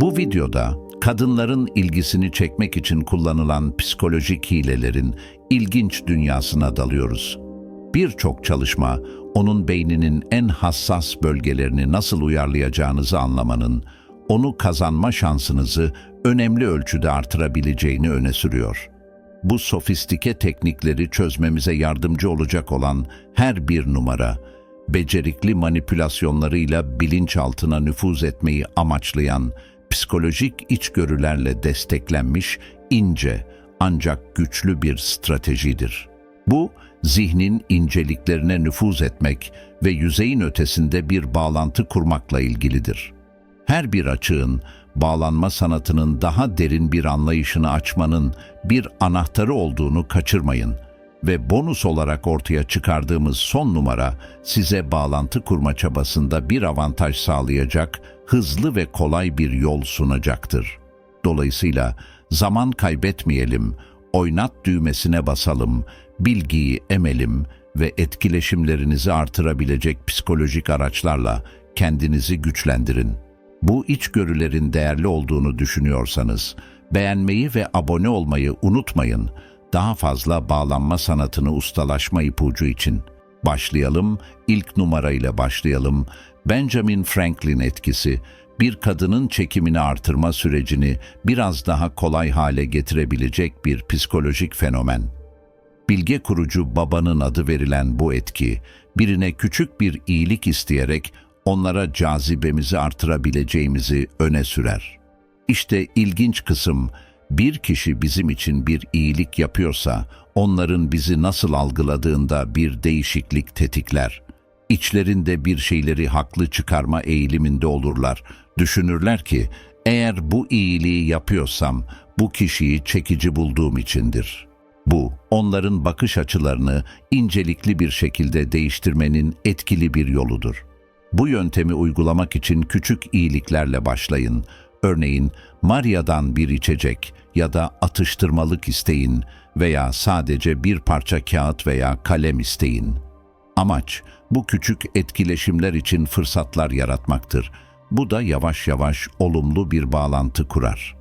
Bu videoda kadınların ilgisini çekmek için kullanılan psikolojik hilelerin ilginç dünyasına dalıyoruz. Birçok çalışma onun beyninin en hassas bölgelerini nasıl uyarlayacağınızı anlamanın, onu kazanma şansınızı önemli ölçüde artırabileceğini öne sürüyor. Bu sofistike teknikleri çözmemize yardımcı olacak olan her bir numara, becerikli manipülasyonlarıyla bilinçaltına nüfuz etmeyi amaçlayan psikolojik içgörülerle desteklenmiş ince ancak güçlü bir stratejidir. Bu, zihnin inceliklerine nüfuz etmek ve yüzeyin ötesinde bir bağlantı kurmakla ilgilidir. Her bir açığın, bağlanma sanatının daha derin bir anlayışını açmanın bir anahtarı olduğunu kaçırmayın ve bonus olarak ortaya çıkardığımız son numara size bağlantı kurma çabasında bir avantaj sağlayacak, hızlı ve kolay bir yol sunacaktır. Dolayısıyla zaman kaybetmeyelim, oynat düğmesine basalım, bilgiyi emelim ve etkileşimlerinizi artırabilecek psikolojik araçlarla kendinizi güçlendirin. Bu içgörülerin değerli olduğunu düşünüyorsanız, beğenmeyi ve abone olmayı unutmayın. Daha fazla bağlanma sanatını ustalaşma ipucu için. Başlayalım, ilk numarayla başlayalım. Benjamin Franklin etkisi, bir kadının çekimini artırma sürecini biraz daha kolay hale getirebilecek bir psikolojik fenomen. Bilge kurucu babanın adı verilen bu etki, birine küçük bir iyilik isteyerek onlara cazibemizi artırabileceğimizi öne sürer. İşte ilginç kısım, bir kişi bizim için bir iyilik yapıyorsa, onların bizi nasıl algıladığında bir değişiklik tetikler. İçlerinde bir şeyleri haklı çıkarma eğiliminde olurlar. Düşünürler ki, eğer bu iyiliği yapıyorsam, bu kişiyi çekici bulduğum içindir.'' Bu, onların bakış açılarını incelikli bir şekilde değiştirmenin etkili bir yoludur. Bu yöntemi uygulamak için küçük iyiliklerle başlayın. Örneğin Maria'dan bir içecek ya da atıştırmalık isteyin veya sadece bir parça kağıt veya kalem isteyin. Amaç bu küçük etkileşimler için fırsatlar yaratmaktır. Bu da yavaş yavaş olumlu bir bağlantı kurar.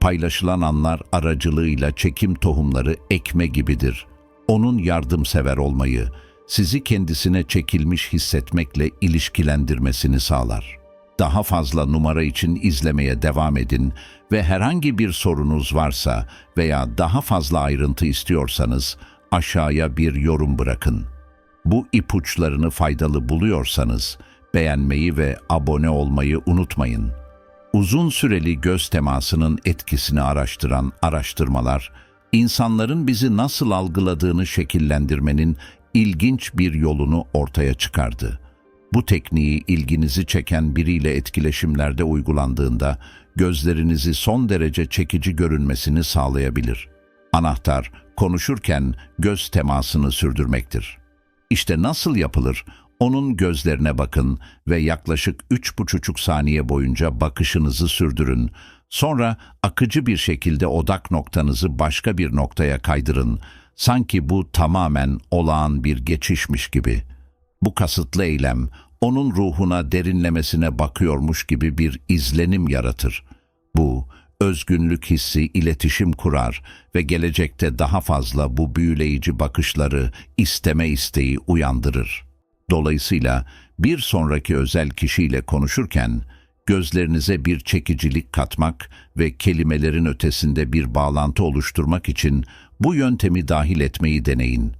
Paylaşılan anlar aracılığıyla çekim tohumları ekme gibidir. Onun yardımsever olmayı, sizi kendisine çekilmiş hissetmekle ilişkilendirmesini sağlar. Daha fazla numara için izlemeye devam edin ve herhangi bir sorunuz varsa veya daha fazla ayrıntı istiyorsanız aşağıya bir yorum bırakın. Bu ipuçlarını faydalı buluyorsanız beğenmeyi ve abone olmayı unutmayın. Uzun süreli göz temasının etkisini araştıran araştırmalar, insanların bizi nasıl algıladığını şekillendirmenin ilginç bir yolunu ortaya çıkardı. Bu tekniği ilginizi çeken biriyle etkileşimlerde uygulandığında gözlerinizi son derece çekici görünmesini sağlayabilir. Anahtar, konuşurken göz temasını sürdürmektir. İşte nasıl yapılır? Onun gözlerine bakın ve yaklaşık üç buçuk saniye boyunca bakışınızı sürdürün. Sonra akıcı bir şekilde odak noktanızı başka bir noktaya kaydırın. Sanki bu tamamen olağan bir geçişmiş gibi. Bu kasıtlı eylem, onun ruhuna derinlemesine bakıyormuş gibi bir izlenim yaratır. Bu, özgünlük hissi iletişim kurar ve gelecekte daha fazla bu büyüleyici bakışları isteme isteği uyandırır. Dolayısıyla bir sonraki özel kişiyle konuşurken gözlerinize bir çekicilik katmak ve kelimelerin ötesinde bir bağlantı oluşturmak için bu yöntemi dahil etmeyi deneyin.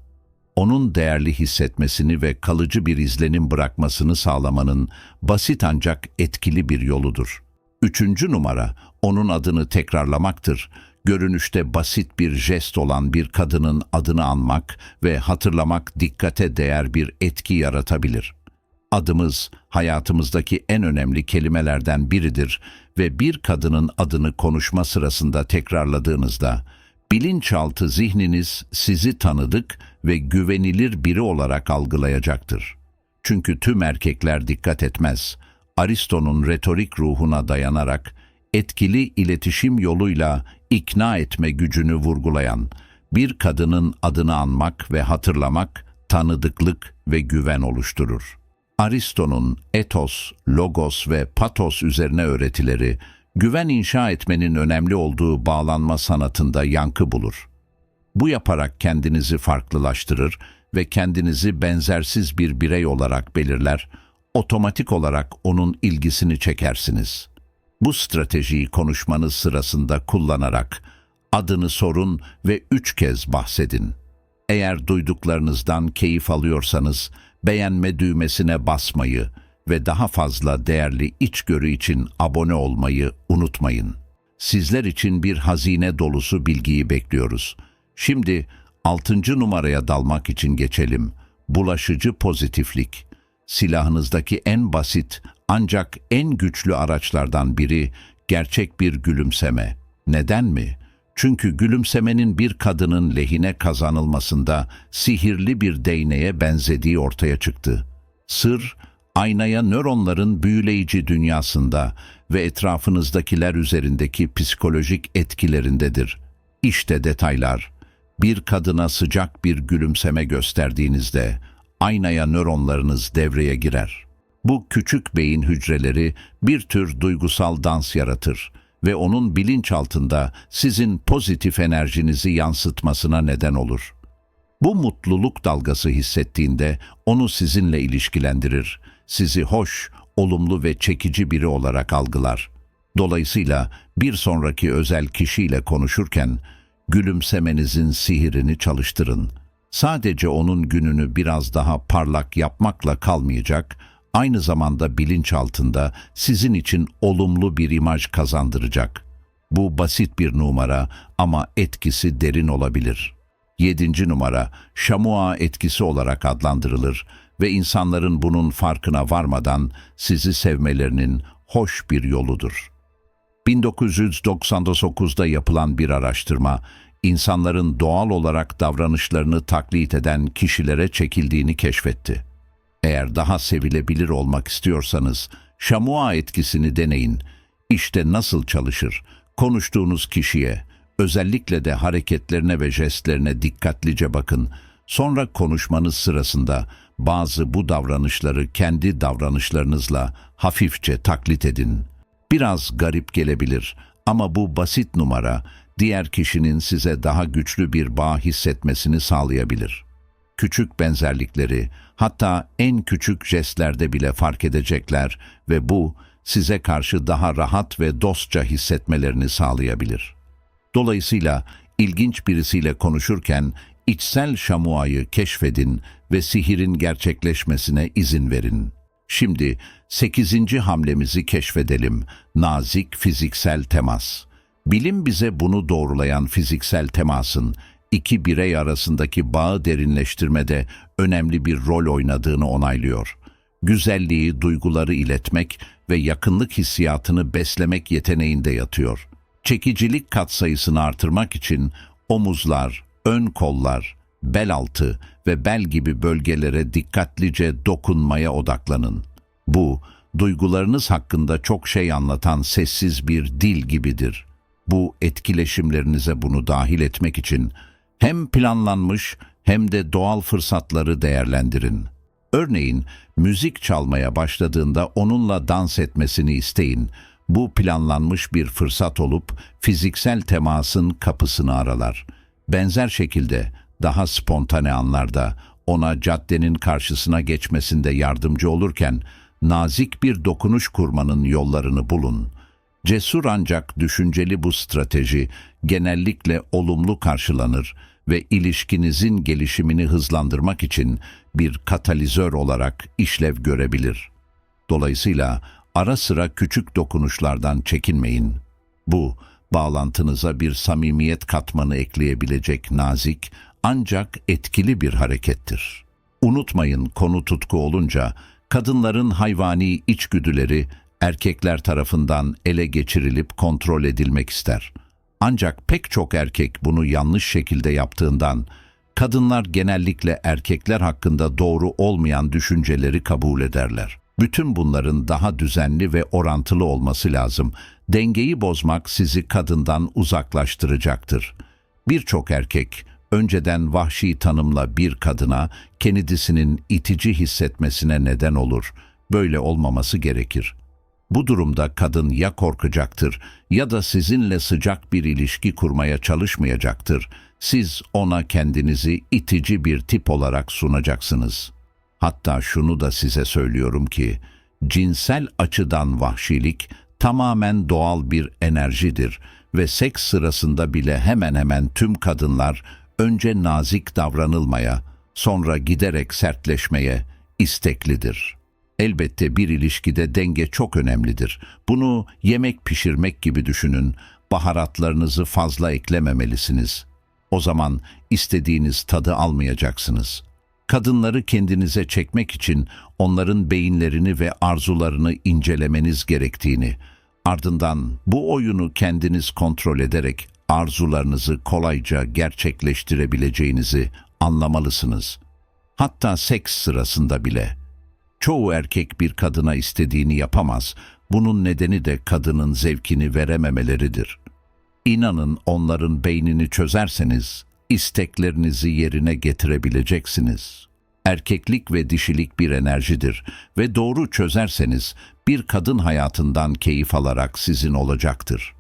Onun değerli hissetmesini ve kalıcı bir izlenim bırakmasını sağlamanın basit ancak etkili bir yoludur. Üçüncü numara, onun adını tekrarlamaktır. Görünüşte basit bir jest olan bir kadının adını anmak ve hatırlamak dikkate değer bir etki yaratabilir. Adımız hayatımızdaki en önemli kelimelerden biridir ve bir kadının adını konuşma sırasında tekrarladığınızda bilinçaltı zihniniz sizi tanıdık ve güvenilir biri olarak algılayacaktır. Çünkü tüm erkekler dikkat etmez. Aristo'nun retorik ruhuna dayanarak etkili iletişim yoluyla ikna etme gücünü vurgulayan bir kadının adını anmak ve hatırlamak tanıdıklık ve güven oluşturur. Aristo'nun etos, logos ve patos üzerine öğretileri güven inşa etmenin önemli olduğu bağlanma sanatında yankı bulur. Bu yaparak kendinizi farklılaştırır ve kendinizi benzersiz bir birey olarak belirler, otomatik olarak onun ilgisini çekersiniz. Bu stratejiyi konuşmanız sırasında kullanarak adını sorun ve üç kez bahsedin. Eğer duyduklarınızdan keyif alıyorsanız beğenme düğmesine basmayı ve daha fazla değerli içgörü için abone olmayı unutmayın. Sizler için bir hazine dolusu bilgiyi bekliyoruz. Şimdi 6. numaraya dalmak için geçelim. Bulaşıcı pozitiflik. Silahınızdaki en basit ancak en güçlü araçlardan biri gerçek bir gülümseme. Neden mi? Çünkü gülümsemenin bir kadının lehine kazanılmasında sihirli bir değneğe benzediği ortaya çıktı. Sır, aynaya nöronların büyüleyici dünyasında ve etrafınızdakiler üzerindeki psikolojik etkilerindedir. İşte detaylar. Bir kadına sıcak bir gülümseme gösterdiğinizde aynaya nöronlarınız devreye girer. Bu küçük beyin hücreleri bir tür duygusal dans yaratır ve onun bilinçaltında sizin pozitif enerjinizi yansıtmasına neden olur. Bu mutluluk dalgası hissettiğinde onu sizinle ilişkilendirir, sizi hoş, olumlu ve çekici biri olarak algılar. Dolayısıyla bir sonraki özel kişiyle konuşurken gülümsemenizin sihirini çalıştırın. Sadece onun gününü biraz daha parlak yapmakla kalmayacak, aynı zamanda bilinç altında sizin için olumlu bir imaj kazandıracak. Bu basit bir numara ama etkisi derin olabilir. Yedinci numara, şamua etkisi olarak adlandırılır ve insanların bunun farkına varmadan sizi sevmelerinin hoş bir yoludur. 1999'da yapılan bir araştırma, insanların doğal olarak davranışlarını taklit eden kişilere çekildiğini keşfetti. Eğer daha sevilebilir olmak istiyorsanız, şamua etkisini deneyin. İşte nasıl çalışır. Konuştuğunuz kişiye, özellikle de hareketlerine ve jestlerine dikkatlice bakın. Sonra konuşmanız sırasında bazı bu davranışları kendi davranışlarınızla hafifçe taklit edin. Biraz garip gelebilir ama bu basit numara diğer kişinin size daha güçlü bir bağ hissetmesini sağlayabilir. Küçük benzerlikleri, hatta en küçük jestlerde bile fark edecekler ve bu size karşı daha rahat ve dostça hissetmelerini sağlayabilir. Dolayısıyla ilginç birisiyle konuşurken içsel şamuayı keşfedin ve sihirin gerçekleşmesine izin verin. Şimdi 8. hamlemizi keşfedelim. Nazik fiziksel temas. Bilim bize bunu doğrulayan fiziksel temasın iki birey arasındaki bağı derinleştirmede önemli bir rol oynadığını onaylıyor. Güzelliği, duyguları iletmek ve yakınlık hissiyatını beslemek yeteneğinde yatıyor. Çekicilik katsayısını artırmak için omuzlar, ön kollar, bel altı ve bel gibi bölgelere dikkatlice dokunmaya odaklanın. Bu, duygularınız hakkında çok şey anlatan sessiz bir dil gibidir. Bu etkileşimlerinize bunu dahil etmek için hem planlanmış hem de doğal fırsatları değerlendirin. Örneğin müzik çalmaya başladığında onunla dans etmesini isteyin. Bu planlanmış bir fırsat olup fiziksel temasın kapısını aralar. Benzer şekilde daha spontane anlarda ona caddenin karşısına geçmesinde yardımcı olurken nazik bir dokunuş kurmanın yollarını bulun. Cesur ancak düşünceli bu strateji genellikle olumlu karşılanır ve ilişkinizin gelişimini hızlandırmak için bir katalizör olarak işlev görebilir. Dolayısıyla ara sıra küçük dokunuşlardan çekinmeyin. Bu, bağlantınıza bir samimiyet katmanı ekleyebilecek nazik ancak etkili bir harekettir. Unutmayın konu tutku olunca kadınların hayvani içgüdüleri erkekler tarafından ele geçirilip kontrol edilmek ister. Ancak pek çok erkek bunu yanlış şekilde yaptığından kadınlar genellikle erkekler hakkında doğru olmayan düşünceleri kabul ederler. Bütün bunların daha düzenli ve orantılı olması lazım. Dengeyi bozmak sizi kadından uzaklaştıracaktır. Birçok erkek önceden vahşi tanımla bir kadına kendisinin itici hissetmesine neden olur. Böyle olmaması gerekir. Bu durumda kadın ya korkacaktır ya da sizinle sıcak bir ilişki kurmaya çalışmayacaktır. Siz ona kendinizi itici bir tip olarak sunacaksınız. Hatta şunu da size söylüyorum ki, cinsel açıdan vahşilik tamamen doğal bir enerjidir ve seks sırasında bile hemen hemen tüm kadınlar önce nazik davranılmaya, sonra giderek sertleşmeye isteklidir. Elbette bir ilişkide denge çok önemlidir. Bunu yemek pişirmek gibi düşünün. Baharatlarınızı fazla eklememelisiniz. O zaman istediğiniz tadı almayacaksınız. Kadınları kendinize çekmek için onların beyinlerini ve arzularını incelemeniz gerektiğini, ardından bu oyunu kendiniz kontrol ederek arzularınızı kolayca gerçekleştirebileceğinizi anlamalısınız. Hatta seks sırasında bile. Çoğu erkek bir kadına istediğini yapamaz. Bunun nedeni de kadının zevkini verememeleridir. İnanın onların beynini çözerseniz isteklerinizi yerine getirebileceksiniz. Erkeklik ve dişilik bir enerjidir ve doğru çözerseniz bir kadın hayatından keyif alarak sizin olacaktır.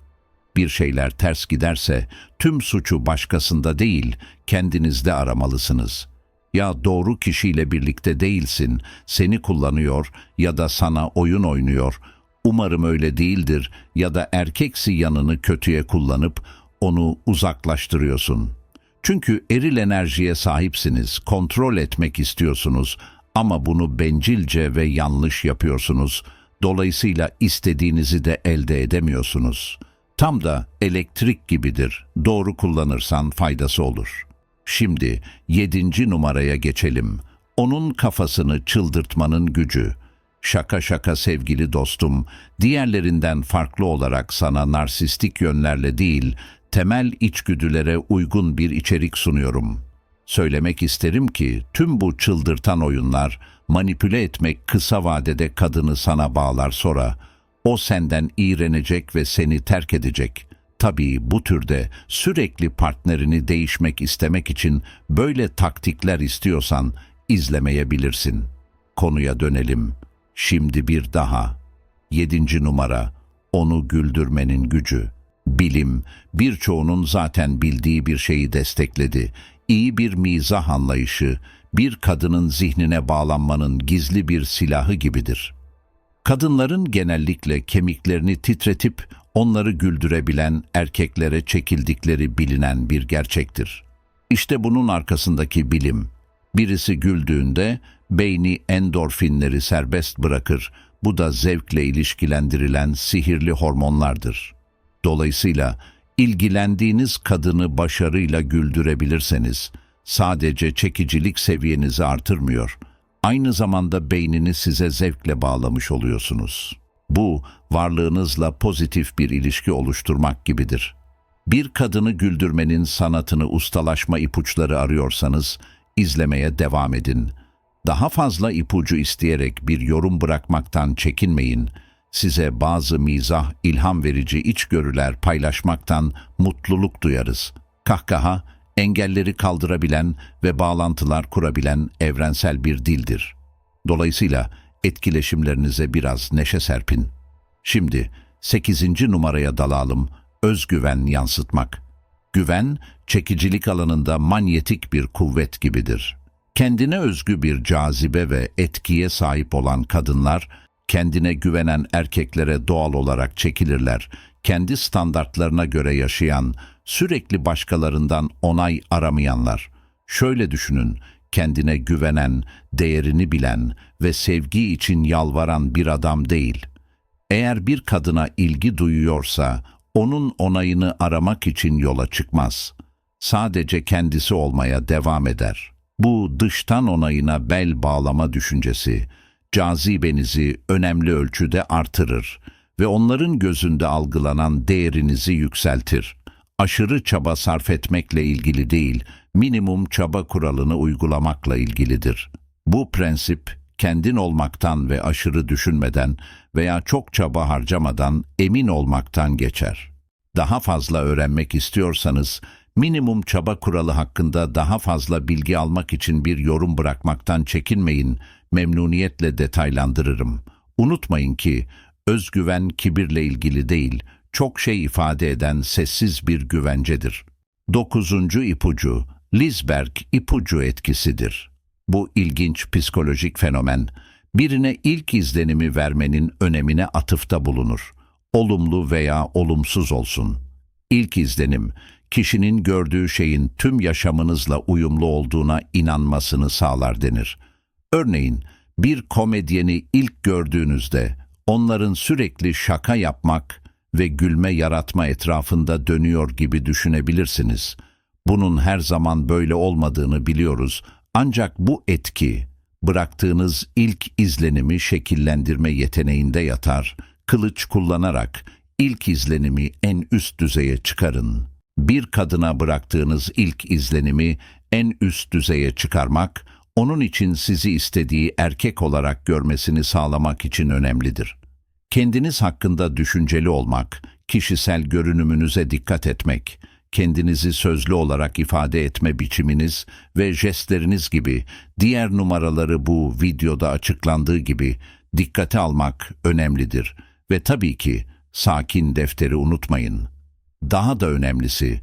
Bir şeyler ters giderse tüm suçu başkasında değil kendinizde aramalısınız. Ya doğru kişiyle birlikte değilsin, seni kullanıyor ya da sana oyun oynuyor. Umarım öyle değildir ya da erkeksi yanını kötüye kullanıp onu uzaklaştırıyorsun. Çünkü eril enerjiye sahipsiniz, kontrol etmek istiyorsunuz ama bunu bencilce ve yanlış yapıyorsunuz. Dolayısıyla istediğinizi de elde edemiyorsunuz. Tam da elektrik gibidir. Doğru kullanırsan faydası olur. Şimdi yedinci numaraya geçelim. Onun kafasını çıldırtmanın gücü. Şaka şaka sevgili dostum, diğerlerinden farklı olarak sana narsistik yönlerle değil, temel içgüdülere uygun bir içerik sunuyorum. Söylemek isterim ki tüm bu çıldırtan oyunlar, manipüle etmek kısa vadede kadını sana bağlar sonra, o senden iğrenecek ve seni terk edecek. Tabii bu türde sürekli partnerini değişmek istemek için böyle taktikler istiyorsan izlemeyebilirsin. Konuya dönelim. Şimdi bir daha. Yedinci numara. Onu güldürmenin gücü. Bilim, birçoğunun zaten bildiği bir şeyi destekledi. İyi bir mizah anlayışı, bir kadının zihnine bağlanmanın gizli bir silahı gibidir.'' Kadınların genellikle kemiklerini titretip onları güldürebilen erkeklere çekildikleri bilinen bir gerçektir. İşte bunun arkasındaki bilim. Birisi güldüğünde beyni endorfinleri serbest bırakır. Bu da zevkle ilişkilendirilen sihirli hormonlardır. Dolayısıyla ilgilendiğiniz kadını başarıyla güldürebilirseniz sadece çekicilik seviyenizi artırmıyor.'' aynı zamanda beynini size zevkle bağlamış oluyorsunuz. Bu, varlığınızla pozitif bir ilişki oluşturmak gibidir. Bir kadını güldürmenin sanatını ustalaşma ipuçları arıyorsanız, izlemeye devam edin. Daha fazla ipucu isteyerek bir yorum bırakmaktan çekinmeyin. Size bazı mizah, ilham verici içgörüler paylaşmaktan mutluluk duyarız. Kahkaha, engelleri kaldırabilen ve bağlantılar kurabilen evrensel bir dildir. Dolayısıyla etkileşimlerinize biraz neşe serpin. Şimdi 8. numaraya dalalım, özgüven yansıtmak. Güven, çekicilik alanında manyetik bir kuvvet gibidir. Kendine özgü bir cazibe ve etkiye sahip olan kadınlar, kendine güvenen erkeklere doğal olarak çekilirler. Kendi standartlarına göre yaşayan, sürekli başkalarından onay aramayanlar. Şöyle düşünün, kendine güvenen, değerini bilen ve sevgi için yalvaran bir adam değil. Eğer bir kadına ilgi duyuyorsa, onun onayını aramak için yola çıkmaz. Sadece kendisi olmaya devam eder. Bu dıştan onayına bel bağlama düşüncesi, cazibenizi önemli ölçüde artırır ve onların gözünde algılanan değerinizi yükseltir aşırı çaba sarf etmekle ilgili değil, minimum çaba kuralını uygulamakla ilgilidir. Bu prensip, kendin olmaktan ve aşırı düşünmeden veya çok çaba harcamadan emin olmaktan geçer. Daha fazla öğrenmek istiyorsanız, minimum çaba kuralı hakkında daha fazla bilgi almak için bir yorum bırakmaktan çekinmeyin, memnuniyetle detaylandırırım. Unutmayın ki, Özgüven kibirle ilgili değil, çok şey ifade eden sessiz bir güvencedir. Dokuzuncu ipucu, Lisberg ipucu etkisidir. Bu ilginç psikolojik fenomen, birine ilk izlenimi vermenin önemine atıfta bulunur. Olumlu veya olumsuz olsun. İlk izlenim, kişinin gördüğü şeyin tüm yaşamınızla uyumlu olduğuna inanmasını sağlar denir. Örneğin, bir komedyeni ilk gördüğünüzde onların sürekli şaka yapmak ve gülme yaratma etrafında dönüyor gibi düşünebilirsiniz. Bunun her zaman böyle olmadığını biliyoruz ancak bu etki bıraktığınız ilk izlenimi şekillendirme yeteneğinde yatar. Kılıç kullanarak ilk izlenimi en üst düzeye çıkarın. Bir kadına bıraktığınız ilk izlenimi en üst düzeye çıkarmak, onun için sizi istediği erkek olarak görmesini sağlamak için önemlidir. Kendiniz hakkında düşünceli olmak, kişisel görünümünüze dikkat etmek, kendinizi sözlü olarak ifade etme biçiminiz ve jestleriniz gibi diğer numaraları bu videoda açıklandığı gibi dikkate almak önemlidir. Ve tabii ki sakin defteri unutmayın. Daha da önemlisi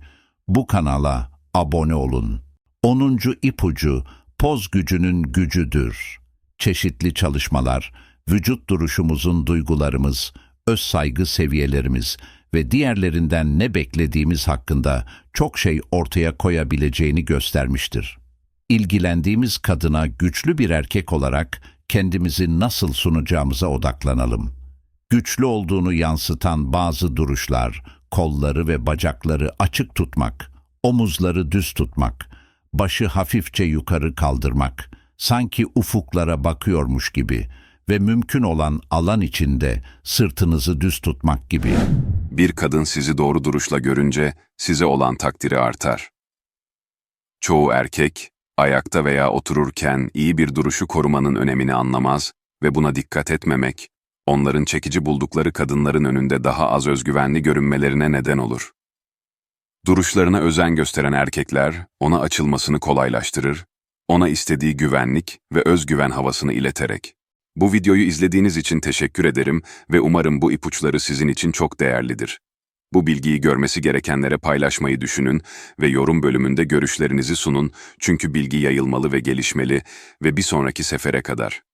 bu kanala abone olun. 10. ipucu poz gücünün gücüdür. Çeşitli çalışmalar, vücut duruşumuzun duygularımız, öz saygı seviyelerimiz ve diğerlerinden ne beklediğimiz hakkında çok şey ortaya koyabileceğini göstermiştir. İlgilendiğimiz kadına güçlü bir erkek olarak kendimizi nasıl sunacağımıza odaklanalım. Güçlü olduğunu yansıtan bazı duruşlar, kolları ve bacakları açık tutmak, omuzları düz tutmak, başı hafifçe yukarı kaldırmak, sanki ufuklara bakıyormuş gibi ve mümkün olan alan içinde sırtınızı düz tutmak gibi. Bir kadın sizi doğru duruşla görünce size olan takdiri artar. Çoğu erkek, ayakta veya otururken iyi bir duruşu korumanın önemini anlamaz ve buna dikkat etmemek, onların çekici buldukları kadınların önünde daha az özgüvenli görünmelerine neden olur. Duruşlarına özen gösteren erkekler, ona açılmasını kolaylaştırır, ona istediği güvenlik ve özgüven havasını ileterek. Bu videoyu izlediğiniz için teşekkür ederim ve umarım bu ipuçları sizin için çok değerlidir. Bu bilgiyi görmesi gerekenlere paylaşmayı düşünün ve yorum bölümünde görüşlerinizi sunun çünkü bilgi yayılmalı ve gelişmeli ve bir sonraki sefere kadar.